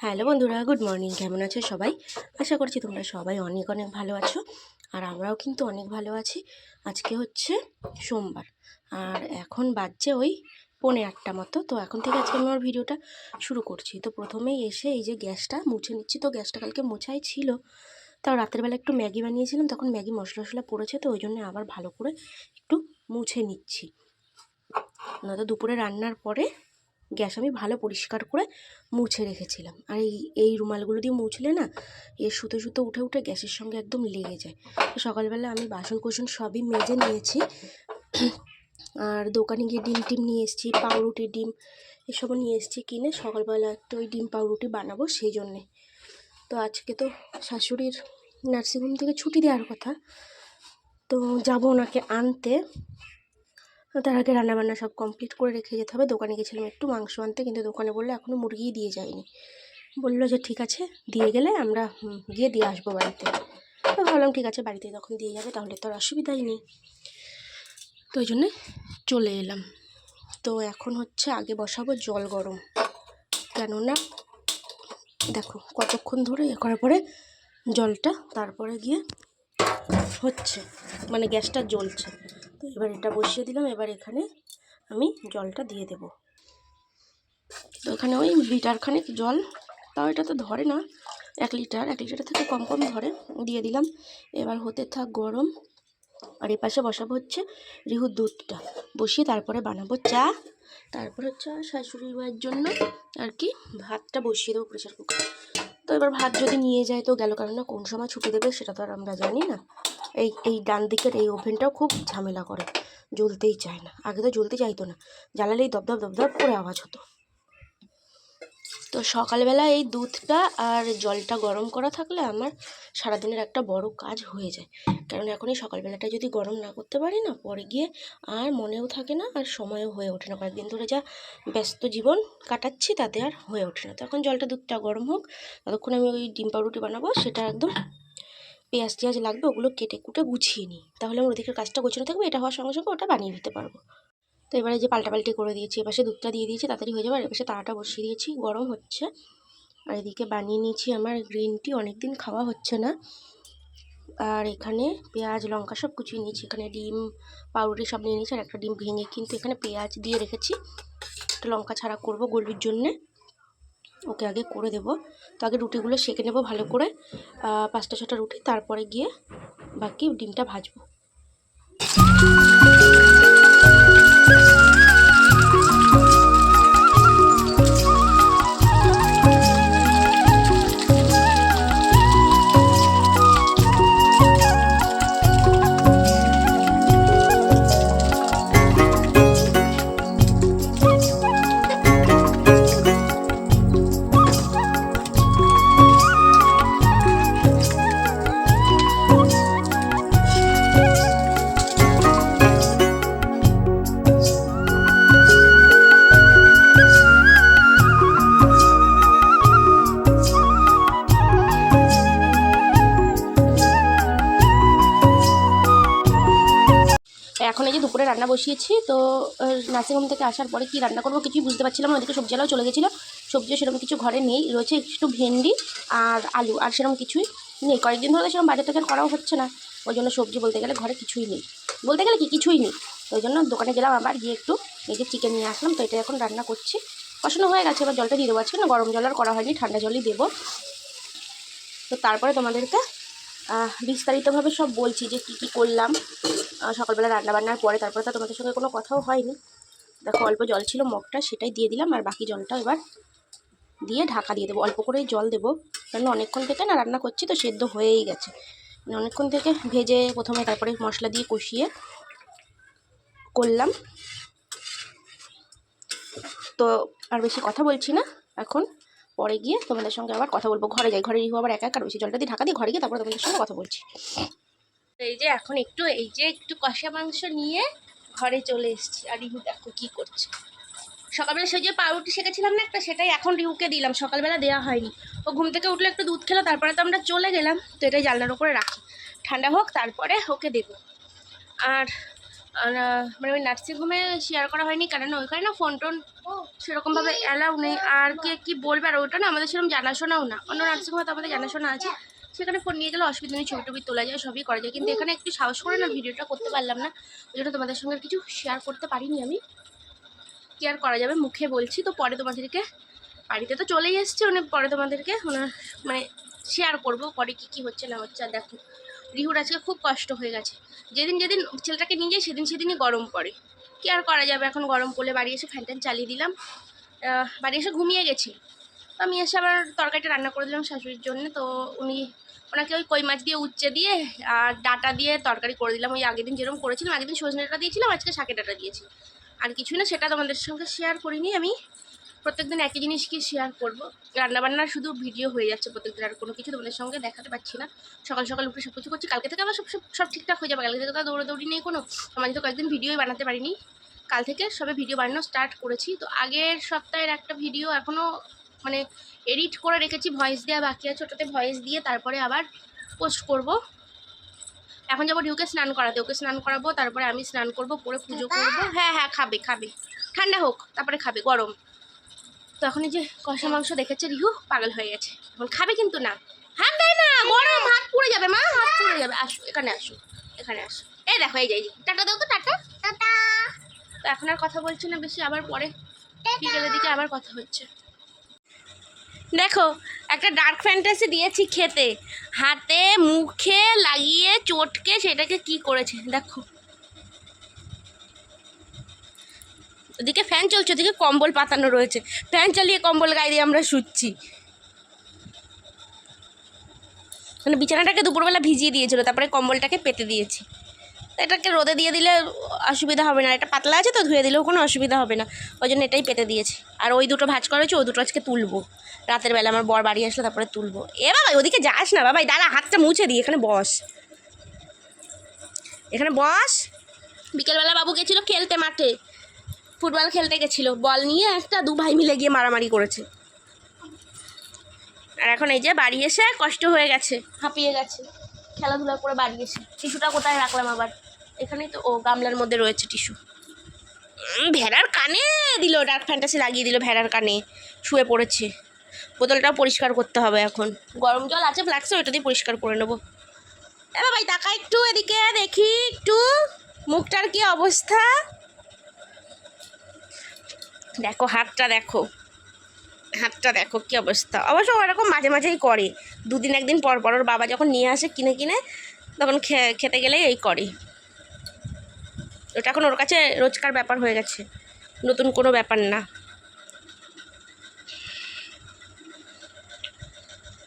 Hello বন্ধুরা, good morning. কেমন আছো সবাই? আশা করছি তোমরা সবাই অনেক অনেক ভালো আছো। আর আমরাও কিন্তু অনেক ভালো আছি। আজকে হচ্ছে সোমবার। আর এখন বাজছে ওই পৌনে আটটা মতো। তো এখন থেকে আজকে আমি আমার ভিডিওটা শুরু করছি। তো প্রথমেই এসে এই যে গ্যাসটা মুছে নিচ্ছি। তো গ্যাসটা কালকে মোছাই ছিল। তাও রাতের বেলা একটু ম্যাগি বানিয়েছিলাম। তখন ম্যাগি মশলা মশলা পড়েছে। তো ওই জন্য আবার ভালো করে একটু মুছে নিচ্ছি। নয়তো দুপুরে রান্নার পরে গ্যাস আমি ভালো পরিষ্কার করে মুছে রেখেছিলাম। আর এই এই রুমালগুলো দিয়ে মুছলে না এর সুতো সুতো উঠে উঠে গ্যাসের সঙ্গে একদম লেগে যায়। তো সকালবেলা আমি বাসন কোসন সবই মেজে নিয়েছি। আর দোকানে গিয়ে ডিম টিম নিয়ে এসেছি পাউরুটি ডিম এসবও নিয়ে এসেছি কিনে। সকালবেলা একটু ওই ডিম পাউরুটি বানাবো সেই জন্যে। তো আজকে তো শাশুড়ির নার্সিংহোম থেকে ছুটি দেওয়ার কথা। তো যাব ওনাকে আনতে। তার আগে রান্নাবান্না সব কমপ্লিট করে রেখে যেতে হবে। দোকানে গেছিলাম একটু মাংস আনতে, কিন্তু দোকানে বলল এখনও মুরগিই দিয়ে যায়নি। বলল যে ঠিক আছে, দিয়ে গেলে আমরা গিয়ে দিয়ে আসব বাড়িতে। তো ভাবলাম ঠিক আছে, বাড়িতে যখন দিয়ে যাবে তাহলে তো আর অসুবিধাই নেই। তো ওই জন্যে চলে এলাম। তো এখন হচ্ছে আগে বসাবো জল গরম। কেননা দেখো কতক্ষণ ধরে এ করার পরে জলটা তারপরে গিয়ে হচ্ছে মানে গ্যাসটা জ্বলছে। তো এবার এটা বসিয়ে দিলাম, এবার এখানে আমি জলটা দিয়ে দেব। তো এখানে ওই লিটার খানিক জল, তাও এটা তো ধরে না, এক লিটার এক লিটার থেকে কম কম ধরে, দিয়ে দিলাম। এবার হতে থাক গরম, আর এই পাশে বসাবো হচ্ছে রিহুর দুধটা। বসিয়ে তারপরে বানাবো চা, তারপরে চা শাশুড়ি মায়ের জন্য আর কি ভাতটা বসিয়ে দেবো প্রেশার কুকার তো এবার ভাত যদি নিয়ে যায় তো গেল কারণ না কোন সময় ছুটি দেবে সেটা তো আর আমরা জানি না। এই এই ডান দিকের এই ওভেনটাও খুব ঝামেলা করে। জ্বলতেই চায় না। আগে তো জ্বলতে চাইতো না। জ্বালালেই দপদপ দপদপ করে আওয়াজ হতো। তো সকালবেলা এই দুধটা আর জলটা গরম করা থাকলে আমার সারাদিনের একটা বড় কাজ হয়ে যায়। কারণ এখন এই সকালবেলাটা যদি গরম না করতে পারি না, পরে গিয়ে আর মনেও থাকে না, আর সময়ও হয়ে ওঠে না। কয়েকদিন ধরে যা ব্যস্ত জীবন কাটাচ্ছি, তাতে আর হয়ে ওঠে না। তো এখন জলটা দুধটা গরম হোক, ততক্ষণ আমি ওই ডিম পাউরুটি বানাবো, সেটা একদম পেঁয়াজ টেয়াজ লাগবে, ওগুলো কেটে কুটে গুছিয়ে নিই। তাহলে আমার ওদিকের কাজটা গোছানো থাকবে, এটা হওয়ার সঙ্গে সঙ্গে ওটা বানিয়ে নিতে পারব। তো এবারে যে পাল্টাপাল্টি করে দিয়েছি, এপাশে দুধটা দিয়ে দিয়েছি, তাড়াতাড়ি হয়ে যাবে, আর এপাশে তাড়াটা বসিয়ে দিয়েছি, গরম হচ্ছে। আর এদিকে বানিয়ে নিয়েছি আমার গ্রিন টি অনেক দিন খাওয়া হচ্ছে না। আর এখানে পেঁয়াজ, লঙ্কা সব কুচিয়ে নিয়েছি, এখানে ডিম, পাউরুটি সব নিয়ে নিয়েছি, আর একটা ডিম ভেঙে কিন্তু এখানে পেঁয়াজ দিয়ে রেখেছি। একটা লঙ্কা ছাড়া করব গরবির জন্যে। ওকে আগে করে দেব। তো আগে রুটিগুলো সেঁকে নেব ভালো করে। পাঁচটা, ছটা রুটি, তারপরে গিয়ে বাকি ডিমটা ভাজবো। রান্না বসিয়েছি, তো নার্সিংহোম থেকে আসার পরে কি রান্না করব কিছুই বুঝতে পারছিলাম ওদিকে সবজিওয়ালাও চলে গেছিল। সবজিও সেরকম কিছু ঘরে নেই, রয়েছে একটু ভেন্ডি আর আলু, আর সেরকম কিছুই নেই। কয়েকদিন ধরে সেরকম বাজার টাজার করাও হচ্ছে না, ওই জন্য সবজি বলতে গেলে ঘরে কিছুই নেই। বলতে গেলে কি কিছুই নেই ওই জন্য দোকানে গেলাম আবার, গিয়ে একটু এই যে চিকেন নিয়ে আসলাম, তো এটা এখন রান্না করছি। কষানো হয়ে গেছে, এবার জলটা দিয়ে দেবো আজকে, না গরম জল আর করা হয়নি, ঠান্ডা জলই দেবো। তো তারপরে তোমাদেরকে বিস্তারিতভাবে সব বলছি যে কী কী করলাম। সকালবেলা রান্না বান্নার পরে তারপরে তো তোমাদের সঙ্গে কোনো কথাও হয়নি। দেখো, অল্প জল ছিল মগটা, সেটাই দিয়ে দিলাম, আর বাকি জলটা এবার দিয়ে ঢাকা দিয়ে দেবো। অল্প করেই জল দেবো কারণ অনেকক্ষণ থেকে না রান্না করছি, তো সেদ্ধ হয়েই গেছে। মানে অনেকক্ষণ থেকে ভেজে প্রথমে তারপরে মশলা দিয়ে কষিয়ে করলাম। তো আর বেশি কথা বলছি না এখন। পরে গিয়ে তোমাদের সঙ্গে আবার কথা বলব। ঘরে যাই, ঘরে রিহু আবার একা একা বেশি জলটা দিয়ে ঢাকা দিয়ে ঘরে গিয়ে তারপরে তোমাদের সঙ্গে কথা বলছি। এই যে এখন একটু, এই যে একটু কষা মাংস নিয়ে ঘরে চলে এসেছি। আর রিহু দেখো কি করছে। সকালবেলা সেই যে পাউরুটি শেখেছিলাম না একটা, সেটাই এখন রিহুকে দিলাম। সকালবেলা দেওয়া হয়নি। ও ঘুম থেকে উঠলে একটু দুধ খেলো, তারপরে তো আমরা চলে গেলাম। তো এটাই জানলার উপরে রাখি। ঠান্ডা হোক, তারপরে ওকে দেবো। আর মানে ওই নার্সিংহোমে শেয়ার করা হয়নি কারণ ওইখানে না ফোন টোন সেরকমভাবে অ্যালাউ নেই। আর কে কি বলবে? আর ওটা না আমাদের সেরকম জানাশোনাও না। অন্য নার্সিংহোমে তো আমাদের জানাশোনা আছে। সেখানে ফোন নিয়ে গেলে অসুবিধা নেই, ছবি টবি তোলা যায়, সবই করা যায়। কিন্তু এখানে একটু সাহস করে না ভিডিওটা করতে পারলাম না। ওই জন্য তোমাদের সঙ্গে কিছু শেয়ার করতে পারিনি আমি। কি আর করা যাবে? মুখে বলছি তো, পরে তোমাদেরকে। বাড়িতে তো চলেই এসছে মানে পরে তোমাদেরকে মানে শেয়ার করব, পরে কি কি হচ্ছে না হচ্ছে, আর দেখো। রিহুর আজকে খুব কষ্ট হয়ে গেছে। যেদিন যেদিন ছেলেটাকে নিয়ে যাই, সেদিন সেদিনই গরম পড়ে। কি আর করা যাবে? এখন গরম পড়লে বাড়ি এসে ফ্যান ট্যান চালিয়ে দিলাম। বাড়ি এসে ঘুমিয়ে গেছি। তো আমি এসে আবার তরকারিটা রান্না করে দিলাম শাশুড়ির জন্য। তো উনি ওনাকে ওই কই মাছ দিয়ে উচ্চে দিয়ে আর ডাটা দিয়ে তরকারি করে দিলাম। ওই আগের দিন যেরকম করেছিলাম, আগের দিন সজনে ডাটা দিয়েছিলাম, আজকে শাকে ডাটা দিয়েছি। আর কিছুই না, সেটা তোমাদের সঙ্গে শেয়ার করিনি আমি। প্রত্যেকদিন একই জিনিসকে শেয়ার করব? রান্নাবান্নার শুধু ভিডিও হয়ে যাচ্ছে প্রত্যেকদিন আর কোনো কিছু তোমাদের সঙ্গে দেখাতে পারছি না। সকাল সকাল উঠে সব কিছু করছি। কালকে থেকে আবার সব সব সব ঠিকঠাক হয়ে যাবে। কালকে থেকে তো দৌড়াদৌড়ি নেই কোনো। আমার তো কয়েকদিন ভিডিওই বানাতে পারিনি। কাল থেকে সবে ভিডিও বানানো স্টার্ট করেছি। তো আগের সপ্তাহের একটা ভিডিও এখনও মানে এডিট করে রেখেছি। ভয়েস দেওয়া বাকি আছে। ওটাতে ভয়েস দিয়ে তারপরে আবার পোস্ট করব। এখন যাব ঢিউকে স্নান করাতে। ওকে স্নান করাবো। তারপরে আমি স্নান করব করে পুজো করব। হ্যাঁ হ্যাঁ খাবে খাবে। ঠান্ডা হোক তারপরে খাবে গরম। তো এখন এই যে কষা মাংস দেখেছে রিহু? পাগল হয়ে গেছে। এখন খাবে কিন্তু না। হাত দেয় না গরম হাত পুড়ে যাবে মা। হাত পুড়ে যাবে। আসো এখানে আসো এখানে আসো। এই দেখো এই যে এই টাটা দাও তো টাটা। টাটা। তো এখন আর কথা বলছি না বেশি আবার পরে বিকেলের দিকে আবার কথা হচ্ছে। দেখো একটা ডার্ক ফ্যান্টাসি দিয়েছি খেতে। হাতে মুখে লাগিয়ে চটকে সেটাকে কি করেছে? দেখো। ওদিকে ফ্যান চলছে, ওদিকে কম্বল পাতানো রয়েছে। ফ্যান চালিয়ে কম্বল গায়ে দিয়ে আমরা শুচ্ছি। মানে বিছানাটাকে দুপুরবেলা ভিজিয়ে দিয়েছিল, তারপরে কম্বলটাকে পেতে দিয়েছি। এটাকে রোদে দিয়ে দিলে অসুবিধা হবে না এটা পাতলা আছে তো, ধুয়ে দিলেও কোনো অসুবিধা হবে না। ওই জন্য এটাই পেতে দিয়েছি। আর ওই দুটো ভাজ করেছি ওই দুটো আজকে তুলবো। রাতের বেলা আমার বর বাড়ি আসলে, তারপরে তুলবো। এ বাবা, ওদিকে যাস না বাবাই দাঁড়া, হাতটা মুছে দিই এখানে বস। এখানে বস। বিকেলবেলা বাবু গেছিল খেলতে মাঠে। ফুটবল খেলতে গেছিল। বল নিয়ে একটা দু ভাই মিলে গিয়ে মারামারি করেছে। আর এখন এই যে বাড়ি এসে কষ্ট হয়ে গেছে, হাঁপিয়ে গেছে। খেলাধুলা করে বাড়ি এসে। টিস্যুটা কোথায় রাখলাম আবার? এখানেই তো ও গামলার মধ্যে রয়েছে টিস্যু। ভেড়ার কানে দিল ডার্ক ফ্যান্টাসি লাগিয়ে দিল ভেড়ার কানে। শুয়ে পড়েছে। বোতলটাও পরিষ্কার করতে হবে এখন। গরম জল আছে ফ্লাক্সে ওইটা দিয়ে পরিষ্কার করে নেব। এ ভাই তাকা একটু এদিকে, দেখি একটু। মুখটার কি অবস্থা? দেখো, হাতটা দেখো। হাতটা দেখো কি অবস্থা। অবশ্য ওরকম মাঝে মাঝেই করে। দুদিন, একদিন পর পর ওর বাবা যখন নিয়ে আসে কিনে কিনে, তখন খেতে গেলেই এই করে। ওটা এখন ওর কাছে রোজকার ব্যাপার হয়ে গেছে। নতুন কোনো ব্যাপার না।